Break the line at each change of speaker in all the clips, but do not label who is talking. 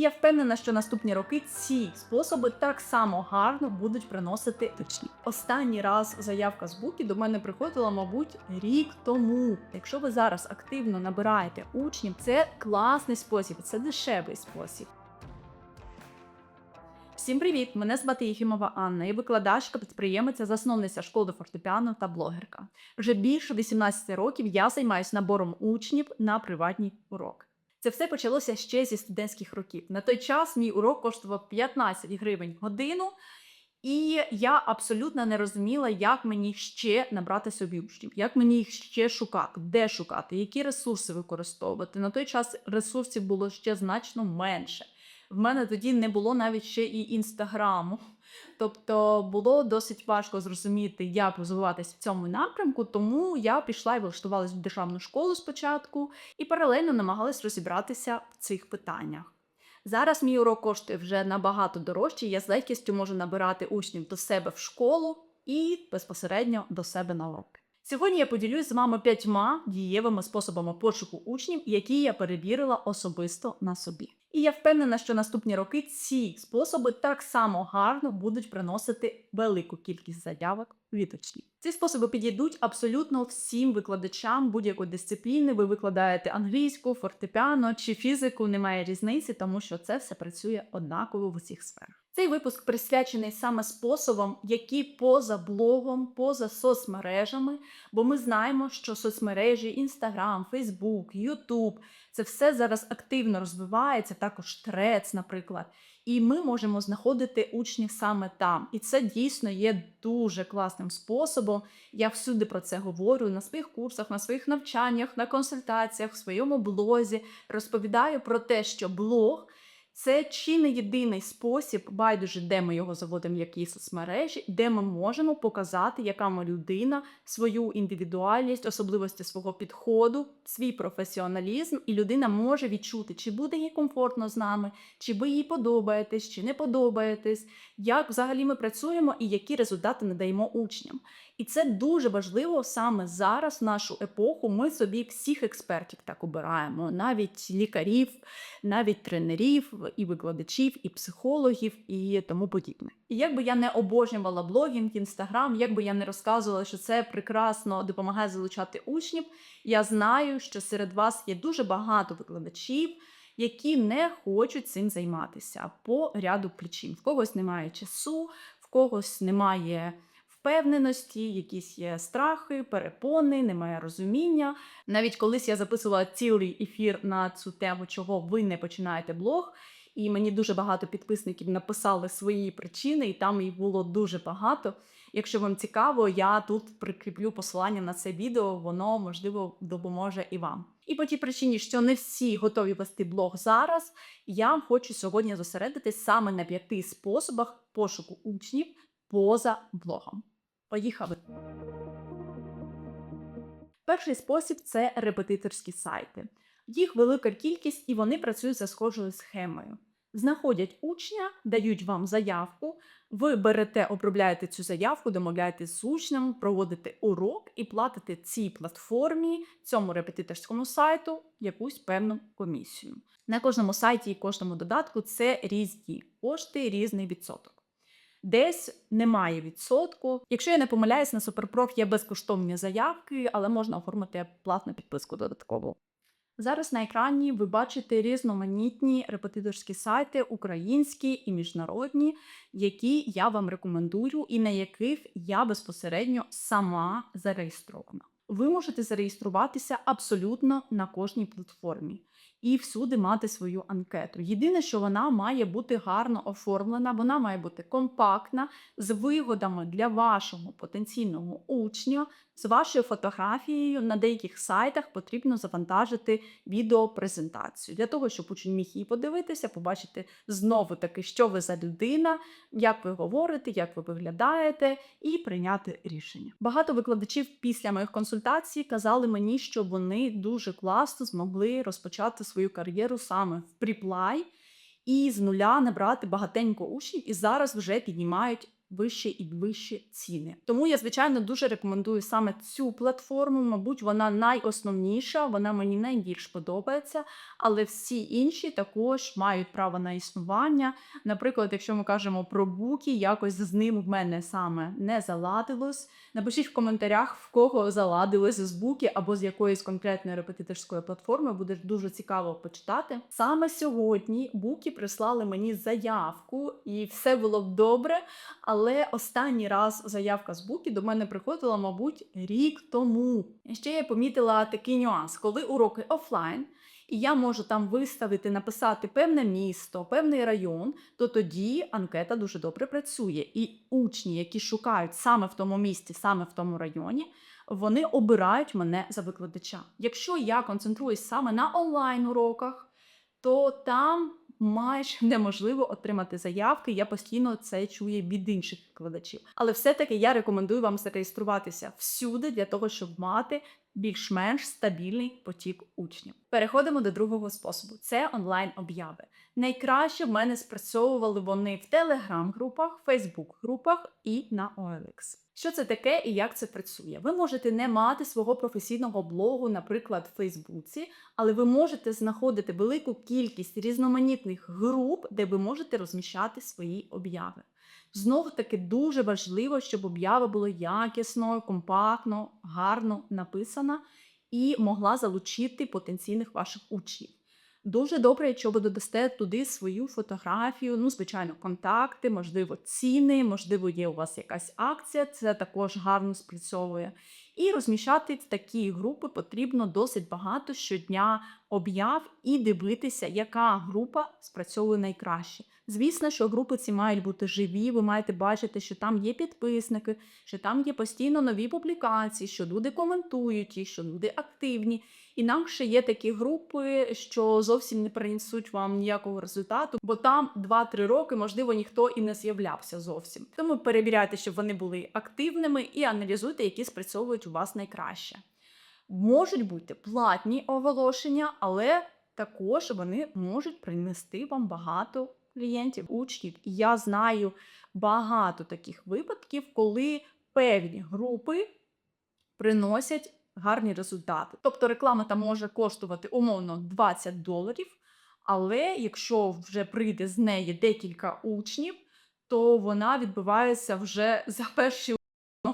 Я впевнена, що наступні роки ці способи так само гарно будуть приносити точні. Останній раз заявка з буки до мене приходила, мабуть, рік тому. Якщо ви зараз активно набираєте учнів, це класний спосіб, це дешевий спосіб. Всім привіт! Мене звати Єфімова Анна, я викладачка, підприємиця, засновниця школи фортепіано та блогерка. Вже більше 18 років я займаюся набором учнів на приватні уроки. Це все почалося ще зі студентських років. На той час мій урок коштував 15 гривень годину, і я абсолютно не розуміла, як мені ще набрати собі учнів, як мені їх ще шукати, де шукати, які ресурси використовувати. На той час ресурсів було ще значно менше. В мене тоді не було навіть ще і інстаграму. Тобто було досить важко зрозуміти, як розвиватися в цьому напрямку, тому я пішла і влаштувалась в державну школу спочатку і паралельно намагалась розібратися в цих питаннях. Зараз мій урок коштує вже набагато дорожче, я з легкістю можу набирати учнів до себе в школу і безпосередньо до себе на уроки. Сьогодні я поділюсь з вами п'ятьма дієвими способами пошуку учнів, які я перевірила особисто на собі. І я впевнена, що наступні роки ці способи так само гарно будуть приносити велику кількість заявок від учнів. Ці способи підійдуть абсолютно всім викладачам будь-якої дисципліни. Ви викладаєте англійську, фортепіано чи фізику, немає різниці, тому що це все працює однаково в усіх сферах. Цей випуск присвячений саме способам, які поза блогом, поза соцмережами, бо ми знаємо, що соцмережі Інстаграм, Фейсбук, Ютуб це все зараз активно розвивається, також трец, наприклад. І ми можемо знаходити учнів саме там. І це дійсно є дуже класним способом. Я всюди про це говорю на своїх курсах, на своїх навчаннях, на консультаціях, в своєму блозі. Розповідаю про те, що блог. Це чи не єдиний спосіб, байдуже, де ми його заводимо, в соцмережі, де ми можемо показати, яка ми людина, свою індивідуальність, особливості свого підходу, свій професіоналізм, і людина може відчути, чи буде їй комфортно з нами, чи ви їй подобаєтесь, чи не подобаєтесь, як взагалі ми працюємо і які результати надаємо учням. І це дуже важливо саме зараз, в нашу епоху. Ми собі всіх експертів так обираємо, навіть лікарів, навіть тренерів, і викладачів, і психологів, і тому подібне. І як би я не обожнювала блогінг, інстаграм, як би я не розказувала, що це прекрасно допомагає залучати учнів, я знаю, що серед вас є дуже багато викладачів. Які не хочуть цим займатися по ряду причин. В когось немає часу, в когось немає впевненості, якісь є страхи, перепони, немає розуміння. Навіть колись я записувала цілий ефір на цю тему, чого ви не починаєте блог. І мені дуже багато підписників написали свої причини, і там їх було дуже багато. Якщо вам цікаво, я тут прикріплю посилання на це відео, воно можливо допоможе і вам. І по тій причині, що не всі готові вести блог зараз, я хочу сьогодні зосередитись саме на п'яти способах пошуку учнів поза блогом. Поїхали! Перший спосіб це репетиторські сайти. Їх велика кількість і вони працюють за схожою схемою. Знаходять учня, дають вам заявку, ви берете, обробляєте цю заявку, домовляєтесь з учнем, проводите урок і платите цій платформі, цьому репетиторському сайту якусь певну комісію. На кожному сайті і кожному додатку це різні кошти, різний відсоток. Десь немає відсотку. Якщо я не помиляюсь, на Суперпроф є безкоштовні заявки, але можна оформити платну підписку додатково. Зараз на екрані ви бачите різноманітні репетиторські сайти, українські і міжнародні, які я вам рекомендую, і на яких я безпосередньо сама зареєстрована. Ви можете зареєструватися абсолютно на кожній платформі і всюди мати свою анкету. Єдине, що вона має бути гарно оформлена, вона має бути компактна, з вигодами для вашого потенційного учня, з вашою фотографією. На деяких сайтах потрібно завантажити відеопрезентацію для того, щоб учень міг її подивитися, побачити знову таки, що ви за людина, як ви говорите, як ви виглядаєте, і прийняти рішення. Багато викладачів після моїх консультацій казали мені, що вони дуже класно змогли розпочати свою кар'єру саме в пріплай і з нуля набрати багатенько учнів, і зараз вже піднімають вищі і вищі ціни. Тому я, звичайно, дуже рекомендую саме цю платформу. Мабуть, вона найосновніша, вона мені найбільш подобається, але всі інші також мають право на існування. Наприклад, якщо ми кажемо про буки, якось з ним в мене саме не заладилось. Напишіть в коментарях, в кого заладилось з буки або з якоїсь конкретної репетиторської платформи. Буде дуже цікаво почитати. Саме сьогодні буки прислали мені заявку, і все було б добре. Але останній раз заявка з буки до мене приходила, мабуть, рік тому. Ще я помітила такий нюанс, коли уроки офлайн. І я можу там виставити, написати певне місто, певний район, то тоді анкета дуже добре працює. І учні, які шукають саме в тому місті, саме в тому районі, вони обирають мене за викладача. Якщо я концентруюсь саме на онлайн уроках, то там майже неможливо отримати заявки. Я постійно це чую від інших викладачів. Але все-таки я рекомендую вам зареєструватися всюди для того, щоб мати більш-менш стабільний потік учнів. Переходимо до другого способу: це онлайн-обяви. Найкраще в мене спрацьовували вони в телеграм-групах, фейсбук-групах і на OLX. Що це таке і як це працює? Ви можете не мати свого професійного блогу, наприклад, в Фейсбуці, але ви можете знаходити велику кількість різноманітних груп, де ви можете розміщати свої обяви. Знову таки дуже важливо, щоб об'ява була якісно, компактно, гарно написана і могла залучити потенційних ваших учнів. Дуже добре, якщо ви додасте туди свою фотографію, ну, звичайно, контакти, можливо, ціни, можливо, є у вас якась акція, це також гарно спрацьовує. І розміщати такі групи потрібно досить багато щодня об'яв і дивитися, яка група спрацьовує найкраще. Звісно, що групи ці мають бути живі, ви маєте бачити, що там є підписники, що там є постійно нові публікації, що люди коментують їх, що люди активні. Інакше є такі групи, що зовсім не принесуть вам ніякого результату, бо там 2-3 роки, можливо, ніхто і не з'являвся зовсім. Тому перевіряйте, щоб вони були активними, і аналізуйте, які спрацьовують у вас найкраще. Можуть бути платні оголошення, але також вони можуть принести вам багато клієнтів, учнів. І я знаю багато таких випадків, коли певні групи приносять гарні результати. Тобто реклама там може коштувати умовно 20 доларів, але якщо вже прийде з неї декілька учнів, то вона відбувається вже за перші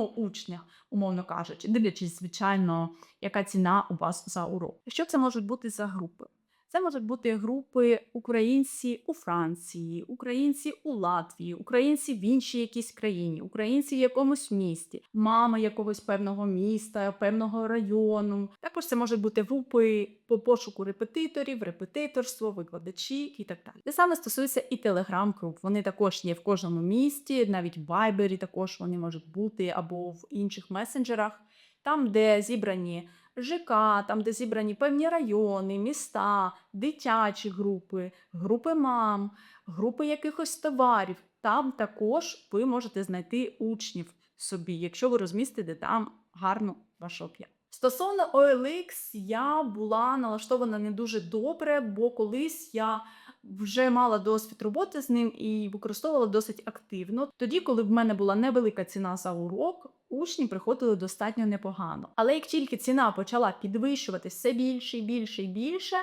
одного учня, умовно кажучи, дивлячись, звичайно, яка ціна у вас за урок. Що це можуть бути за групи? Це можуть бути групи українці у Франції, українці у Латвії, українці в іншій якійсь країні, українці в якомусь місті, мама якогось певного міста, певного району. Також це можуть бути групи по пошуку репетиторів, репетиторство, викладачі і так далі. Те саме стосується і телеграм-груп. Вони також є в кожному місті, навіть в Viber також вони можуть бути або в інших месенджерах, там, де зібрані. ЖК, там, де зібрані певні райони, міста, дитячі групи, групи мам, групи якихось товарів. Там також ви можете знайти учнів собі, якщо ви розмістите там гарно вашу п'яту. Стосовно OLX, я була налаштована не дуже добре, бо колись я вже мала досвід роботи з ним і використовувала досить активно. Тоді, коли в мене була невелика ціна за урок, учні приходили достатньо непогано. Але як тільки ціна почала підвищуватися все більше і більше і більше,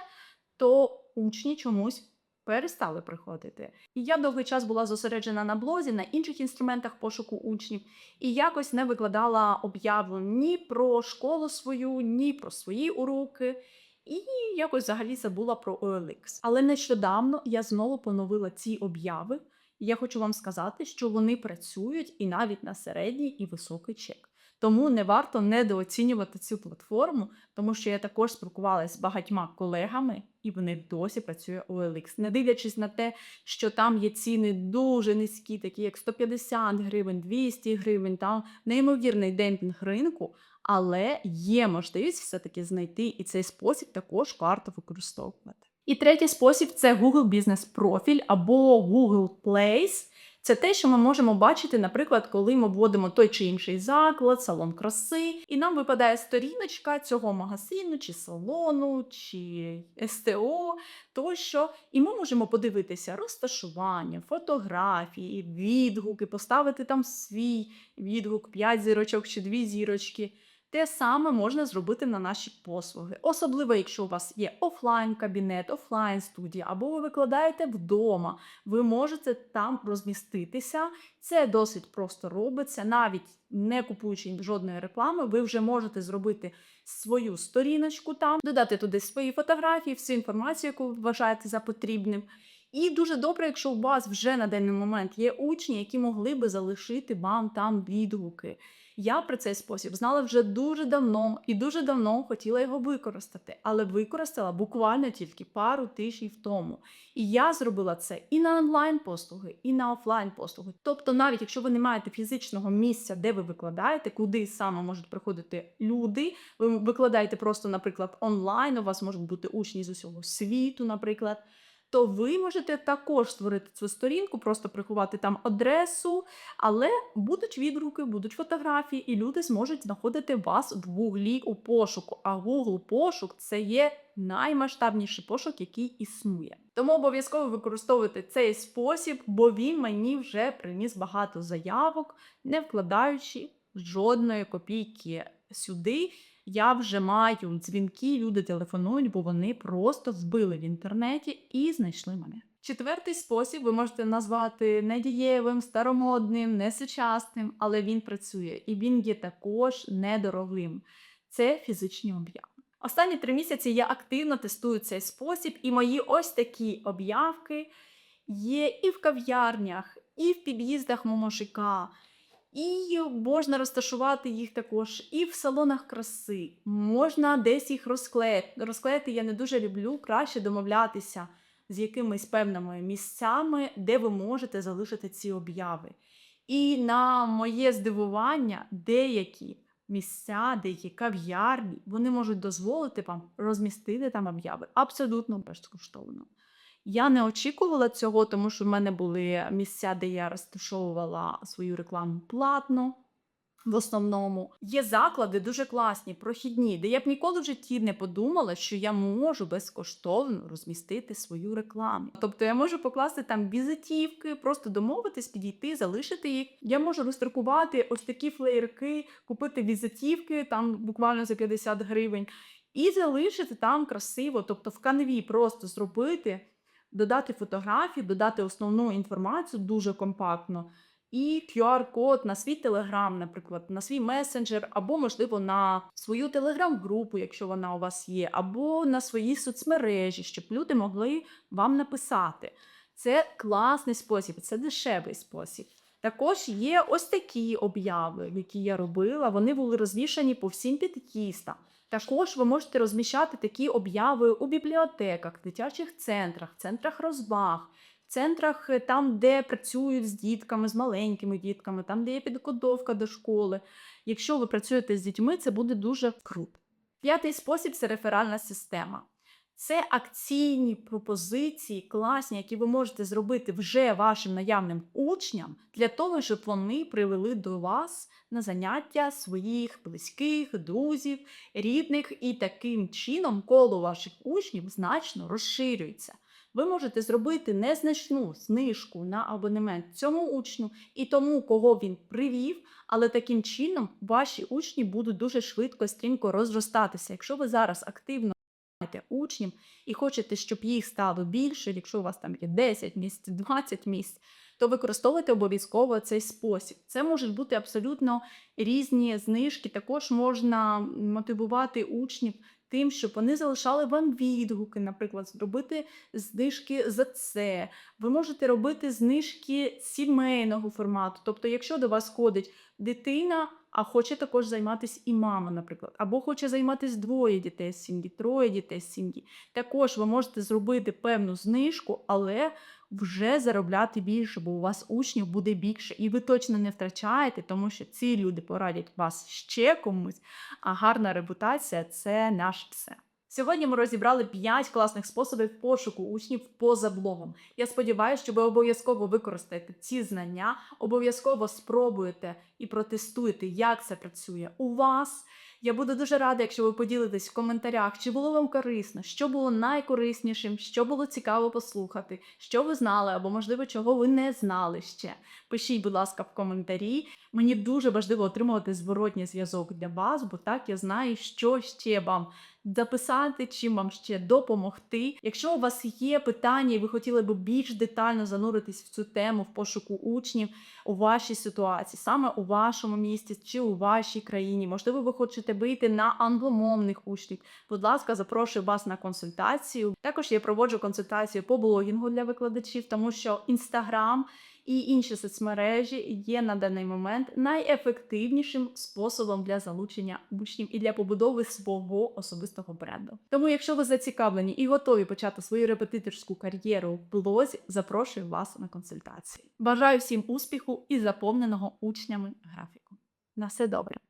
то учні чомусь перестали приходити. І я довгий час була зосереджена на блозі, на інших інструментах пошуку учнів, і якось не викладала об'яву ні про школу свою, ні про свої уроки. І якось взагалі забула про OLX. Але нещодавно я знову поновила ці обяви. І я хочу вам сказати, що вони працюють і навіть на середній і високий чек. Тому не варто недооцінювати цю платформу, тому що я також спілкувалася з багатьма колегами, і вони досі працює OLX. Не дивлячись на те, що там є ціни дуже низькі, такі як 150 гривень, 200 гривень, там неймовірний демпінг ринку, але є можливість все-таки знайти і цей спосіб також варто використовувати. І третій спосіб це Google Business профіль або Google Place. Це те, що ми можемо бачити, наприклад, коли ми вводимо той чи інший заклад, салон краси, і нам випадає сторіночка цього магазину, чи салону, чи СТО тощо. І ми можемо подивитися розташування, фотографії, відгуки, поставити там свій відгук, 5 зірочок чи 2 зірочки. Те саме можна зробити на наші послуги, особливо якщо у вас є офлайн кабінет, офлайн студія, або ви викладаєте вдома. Ви можете там розміститися. Це досить просто робиться, навіть не купуючи жодної реклами, ви вже можете зробити свою сторіночку там, додати туди свої фотографії, всю інформацію, яку ви вважаєте за потрібним. І дуже добре, якщо у вас вже на даний момент є учні, які могли би залишити вам там відгуки. Я про цей спосіб знала вже дуже давно і дуже давно хотіла його використати, але використала буквально тільки пару тижнів тому. І я зробила це і на онлайн послуги, і на офлайн послуги. Тобто, навіть якщо ви не маєте фізичного місця, де ви викладаєте, куди саме можуть приходити люди, ви викладаєте просто, наприклад, онлайн. У вас можуть бути учні з усього світу, наприклад то ви можете також створити цю сторінку, просто приховати там адресу, але будуть відгуки, будуть фотографії, і люди зможуть знаходити вас в Гуглі у пошуку. А Google пошук це є наймасштабніший пошук, який існує. Тому обов'язково використовуйте цей спосіб, бо він мені вже приніс багато заявок, не вкладаючи жодної копійки сюди я вже маю дзвінки, люди телефонують, бо вони просто вбили в інтернеті і знайшли мене. Четвертий спосіб ви можете назвати недієвим, старомодним, несучасним, але він працює і він є також недорогим. Це фізичні об'яви. Останні три місяці я активно тестую цей спосіб, і мої ось такі об'явки є і в кав'ярнях, і в під'їздах Момошика, і можна розташувати їх також і в салонах краси. Можна десь їх розклеїти. Розклеїти я не дуже люблю, краще домовлятися з якимись певними місцями, де ви можете залишити ці обяви. І на моє здивування, деякі місця, деякі кав'ярні, вони можуть дозволити вам розмістити там обяви абсолютно безкоштовно. Я не очікувала цього, тому що в мене були місця, де я розташовувала свою рекламу платно. В основному є заклади дуже класні, прохідні, де я б ніколи в житті не подумала, що я можу безкоштовно розмістити свою рекламу. Тобто я можу покласти там візитівки, просто домовитись, підійти, залишити їх. Я можу роздрукувати ось такі флеєрки, купити візитівки там буквально за 50 гривень, і залишити там красиво, тобто в канві просто зробити додати фотографії, додати основну інформацію дуже компактно. І QR-код на свій телеграм, наприклад, на свій месенджер, або, можливо, на свою телеграм-групу, якщо вона у вас є, або на свої соцмережі, щоб люди могли вам написати. Це класний спосіб, це дешевий спосіб. Також є ось такі обяви, які я робила. Вони були розвішані по всім під'їздам. Також ви можете розміщати такі обяви у бібліотеках, дитячих центрах, центрах розваг, центрах е, там, де працюють з дітками, з маленькими дітками, там, де є підготовка до школи. Якщо ви працюєте з дітьми, це буде дуже круто. П'ятий спосіб це реферальна система. Це акційні пропозиції, класні, які ви можете зробити вже вашим наявним учням для того, щоб вони привели до вас на заняття своїх близьких, друзів, рідних, і таким чином коло ваших учнів значно розширюється. Ви можете зробити незначну знижку на абонемент цьому учню і тому, кого він привів, але таким чином ваші учні будуть дуже швидко стрімко розростатися. Якщо ви зараз активно учнів і хочете, щоб їх стало більше, якщо у вас там є 10 місць, 20 місць, то використовуйте обов'язково цей спосіб. Це можуть бути абсолютно різні знижки. Також можна мотивувати учнів тим, щоб вони залишали вам відгуки, наприклад, зробити знижки за це. Ви можете робити знижки сімейного формату. Тобто, якщо до вас ходить дитина, а хоче також займатися і мама, наприклад, або хоче займатися двоє дітей з сім'ї, троє дітей з сім'ї. Також ви можете зробити певну знижку, але вже заробляти більше, бо у вас учнів буде більше, і ви точно не втрачаєте, тому що ці люди порадять вас ще комусь, а гарна репутація це наше все. Сьогодні ми розібрали 5 класних способів пошуку учнів поза блогом. Я сподіваюся, що ви обов'язково використаєте ці знання, обов'язково спробуєте і протестуєте, як це працює у вас. Я буду дуже рада, якщо ви поділитесь в коментарях, чи було вам корисно, що було найкориснішим, що було цікаво послухати, що ви знали, або, можливо, чого ви не знали ще. Пишіть, будь ласка, в коментарі. Мені дуже важливо отримувати зворотній зв'язок для вас, бо так я знаю, що ще вам записати, чим вам ще допомогти. Якщо у вас є питання, і ви хотіли б більш детально зануритись в цю тему в пошуку учнів у вашій ситуації, саме у вашому місті чи у вашій країні, можливо, ви хочете вийти на англомовних учнів. Будь ласка, запрошую вас на консультацію. Також я проводжу консультацію по блогінгу для викладачів, тому що інстаграм і інші соцмережі є на даний момент найефективнішим способом для залучення учнів і для побудови свого особистого бренду. Тому, якщо ви зацікавлені і готові почати свою репетиторську кар'єру в блозі, запрошую вас на консультації. Бажаю всім успіху і заповненого учнями графіку. На все добре!